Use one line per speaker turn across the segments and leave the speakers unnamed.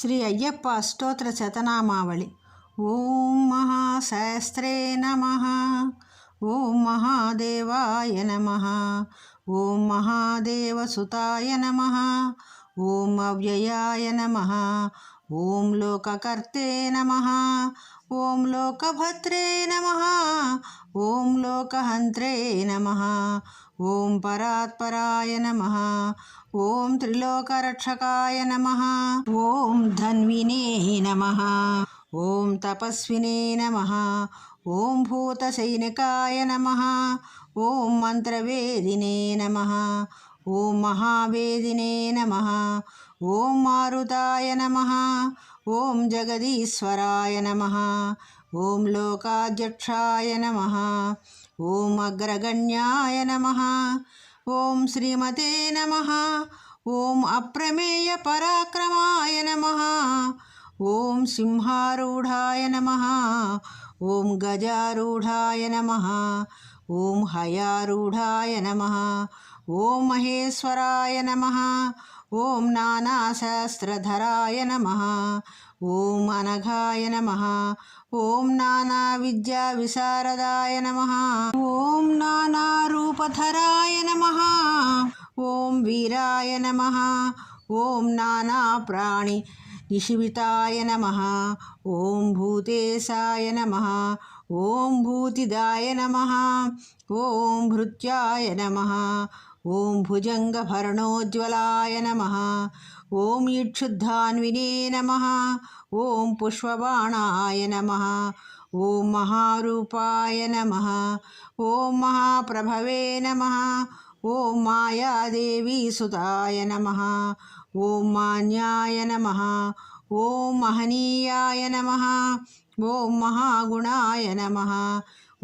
శ్రీ అయ్యప్ప అష్టోత్తర శతనామావళి. ఓం మహాశాస్త్రే నమ. ఓం మహాదేవాయ నమ. ఓం మహాదేవసుతాయ నమ. ఓం అవ్యయాయ నమ. ఓం లోకకర్తే నమ ఓం లోకభద్రే నమ ఓం లోకహంత్రే నమ ఓం పరాత్పరాయ నమ ఓం త్రిలోకరక్షకాయ నమ ఓం ధన్వినే నమ ఓం తపస్వినే నమ ఓం భూతసైనికాయ నమ ఓం మంత్రవేదినే నమ ఓం మహావేదినే నమ ఓం మారుతాయ నమ. ఓం జగదీశ్వరాయ నమ. ఓం లోకాధ్యక్షాయ నమ. ఓం అగ్రగణ్యాయ నమ. ఓం శ్రీమతే నమ. ఓం అప్రమేయ పరాక్రమాయ నమ. ఓం సింహారూఢాయ నమ. ఓం గజారూఢాయ నమ. ఓం హయారూఢాయ నమ. ఓం మహేశ్వరాయ నమ. ఓం నానాశాస్త్రధరాయ నమ. ఓం అనఘాయ నమ. ఓం నానా విద్యా విశారదాయ నమ. ఓం నానారూపధరాయ నమ. ఓం వీరాయ నమ. ఓం నానా ప్రాణి నిషివితాయ నమ. ఓం భూతేశాయ నమ. ఓం భూతిదాయ నమ. ఓం భృత్యాయ నమ. ఓం భుజంగభరణోజ్వలాయ నమ. ఓం ఇక్షుద్ధాన్వినే నమ. ఓం పుష్పబాణాయ నమ. ఓం మహారూపాయ నమ. ఓం మహాప్రభవే నమ. ఓం మాయాదేవీ సుతాయ నమ. ఓం మాన్యాయ నమ. ఓం మహనీయాయ నమ. ఓం మహాగుణాయ నమ.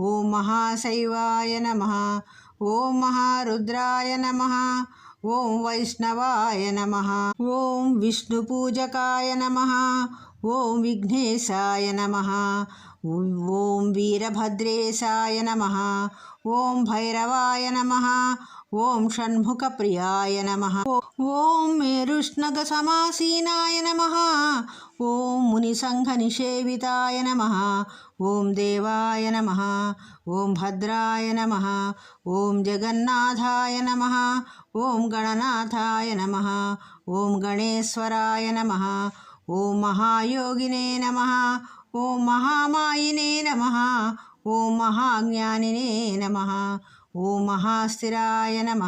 ఓం మహాశైవాయ నమ. ఓం మహారుద్రాయ నమ ఓం వైష్ణవాయ నమ ఓం విష్ణుపూజకాయ నమ ఓం విఘ్నేశాయ నమ ఓం వీరభద్రేశాయ నమ ఓం భైరవాయ నమ ఓం షణ్ముఖ ప్రియాయ నమ ఓం మేరుష్ణగ సమాసీనాయ నమ ఓం మునిసంఘనిషేవితాయ నమ ఓం దేవాయ నమ ఓం భద్రాయ నమ ఓం జగన్నాథాయ నమ ఓం గణనాథాయ నమ ఓం గణేశ్వరాయ నమ ఓం మహాయోగినే నమ ఓం మహామాయినే నమ ఓం మహాజ్ఞానినే నమ ఓం మహాస్థిరాయ నమ.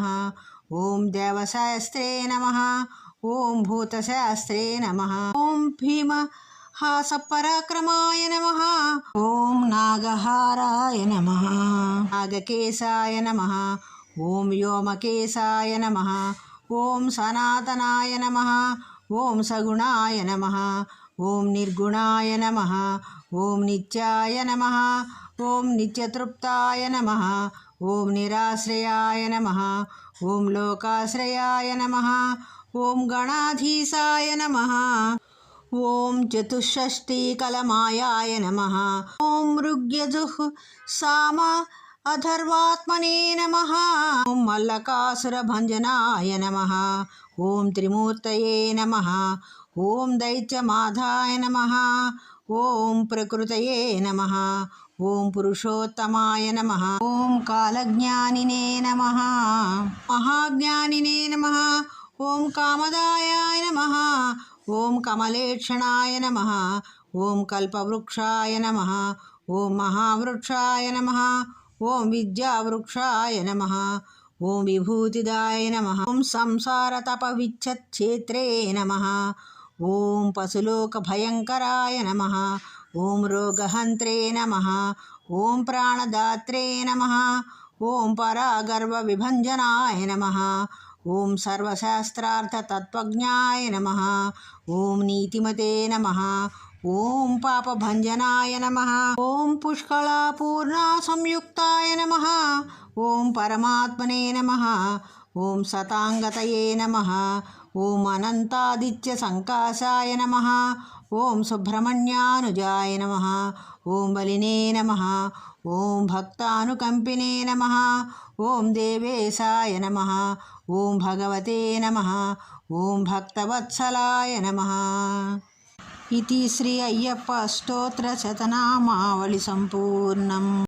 ఓం దేవశాస్త్రే నమ. ఓం భూతశాస్త్రే నమ. ఓం భీమ హాసపరాక్రమాయ నమ. ఓం నాగహారాయ నమ. నాగకేశాయ నమ. ఓం వ్యోమకేశాయ నమ. ఓం సనాతనాయ నమ. ఓం సగుణాయ నమ. ఓం నిర్గుణాయ నమ. ఓం నిత్యాయ నమ. ఓం నిత్యతృప్తాయ నమ ఓం నిరాశ్రయాయ నమ ఓం లోకాశ్రయాయ నమ ఓం గణాధీశాయ నమ ఓం చతుషష్ఠీకలమాయాయ నమ ఓం మృగ్యజుః సామ అధర్వాత్మనే నమ ఓం మల్లకాసురభంజనాయ నమ ఓం త్రిమూర్తయే నమ ఓం దైత్యమాధాయ నమ ఓం ప్రకృతయే నమ ఓం పురుషోత్తమాయ నమ. ఓం కాలజ్ఞానినే నమ. మహాజ్ఞానినే నమ. ఓం కామదాయాయ నమ. ఓం కమలేక్షణాయ నమ. ఓం కల్పవృక్షాయ నమ. ఓం మహావృక్షాయ నమ. ఓం విద్యావృక్షాయ నమ. ఓం విభూతిదాయ నమ. ఓం సంసార సంసారతపవిచ్ఛేత్రే నమ. ఓం పశులోక భయంకరాయ నమ. ఓం రోగహంత్రే నమ ఓం ప్రాణదాత్రే నమ ఓం పరాగర్వవిభంజనాయ నమ ఓం సర్వశాస్త్రార్థతత్వజ్ఞాయ నమ ఓం నీతిమతే నమ ఓం పాపభంజనాయ నమ ఓం పుష్కళాపూర్ణా సంయుక్తాయ నమ ఓం పరమాత్మనే నమ ఓం సతాంగతయే నమ ఓం అనంతాదిత్య సంకాశాయ నమ ఓం సుబ్రహ్మణ్యానుజాయ నమ. ఓం బలినే నమ. ఓం భక్తానుకంపినే నమ. ఓం దేవేశాయ నమ. ఓం భగవతే నమ. ఓం భక్తవత్సలాయ నమ. ఇది శ్రీ అయ్యప్ప స్తోత్ర శతనామావళి సంపూర్ణం.